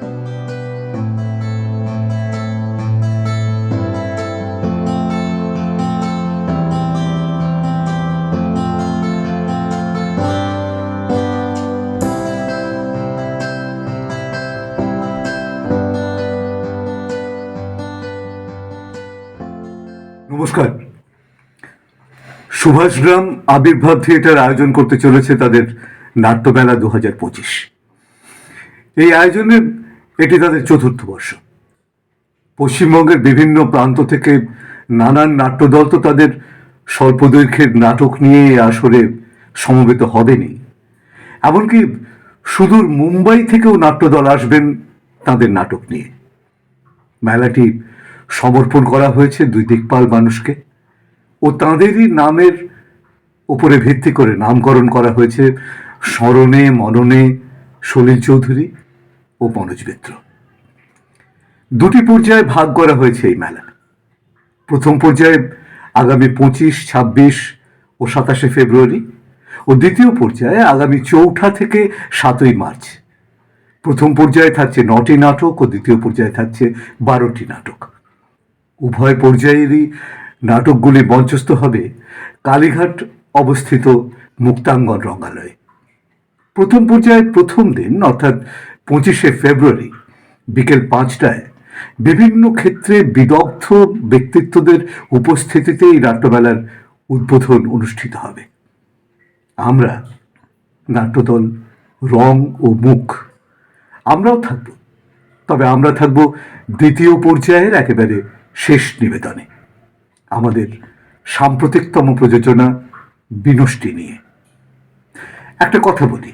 নমস্কার। সুভাষগ্রাম আবির্ভাব থিয়েটার আয়োজন করতে চলেছে তাদের নাট্যমেলা দু হাজার পঁচিশ। এই আয়োজনের এটি তাদের চতুর্থ বর্ষ। পশ্চিমবঙ্গের বিভিন্ন প্রান্ত থেকে নানান নাট্যদল তো তাদের স্বল্পদৈর্ঘ্যের নাটক নিয়ে আসরে সমবেত হবেনি। এমনকি সুদূর মুম্বাই থেকেও নাট্যদল আসবেন তাদের নাটক নিয়ে। মেলাটি সমর্পণ করা হয়েছে দুই দিকপাল মানুষকে ও তাঁদেরই নামের উপরে ভিত্তি করে নামকরণ করা হয়েছে স্মরণে, মননে সলিল চৌধুরী ও মনোজ মিত্র। দুটি পর্যায়ে ভাগ করা হয়েছে এই মেলা। প্রথম পর্যায়ে আগামী পঁচিশ, ছাব্বিশ ও সাতাশে ফেব্রুয়ারি ও দ্বিতীয় পর্যায়ে আগামী চৌঠা থেকে সাতই মার্চ। প্রথম পর্যায়ে থাকছে নটি নাটক ও দ্বিতীয় পর্যায়ে থাকছে বারোটি নাটক। উভয় পর্যায়েরই নাটকগুলি মঞ্চস্থ হবে কালীঘাট অবস্থিত মুক্তাঙ্গন রঙ্গালয়ে। প্রথম পর্যায়ে প্রথম দিন, অর্থাৎ পঁচিশে ফেব্রুয়ারি বিকেল পাঁচটায় বিভিন্ন ক্ষেত্রে বিদগ্ধ ব্যক্তিত্বদের উপস্থিতিতে এই নাট্যমেলার উদ্বোধন অনুষ্ঠিত হবে। আমরা, নাট্যদল, রং ও মুখ, আমরাও থাকব। তবে আমরা থাকব দ্বিতীয় পর্যায়ের একেবারে শেষ নিবেদনে। আমাদের সাম্প্রতিকতম প্রযোজনা বিনষ্টি নিয়ে। একটা কথা বলি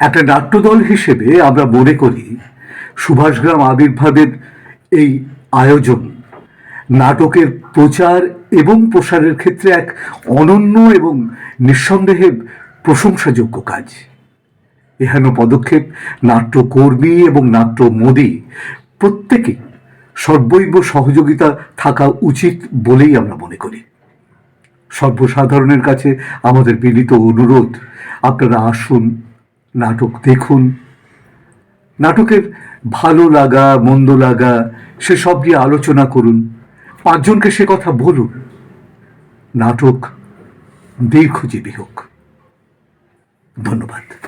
একটা নাট্যদল হিসেবে আমরা মনে করি সুভাষগ্রাম আবির্ভাবের এই আয়োজন নাটকের প্রচার এবং প্রসারের ক্ষেত্রে এক অনন্য এবং নিঃসন্দেহে প্রশংসাযোগ্য কাজ। এহেন পদক্ষেপ নাট্যকর্মী এবং নাট্য মোদী প্রত্যেকেই সর্বৈব সহযোগিতা থাকা উচিত বলেই আমরা মনে করি। সর্বসাধারণের কাছে আমাদের বিনীত অনুরোধ, আপনারা আসুন নাটক দেখুন। নাটকের ভালো লাগা, মন্দ লাগা, সেসব নিয়ে আলোচনা করুন। পাঁচজনকে সে কথা বলুন। নাটক দীর্ঘজীবী হোক। ধন্যবাদ।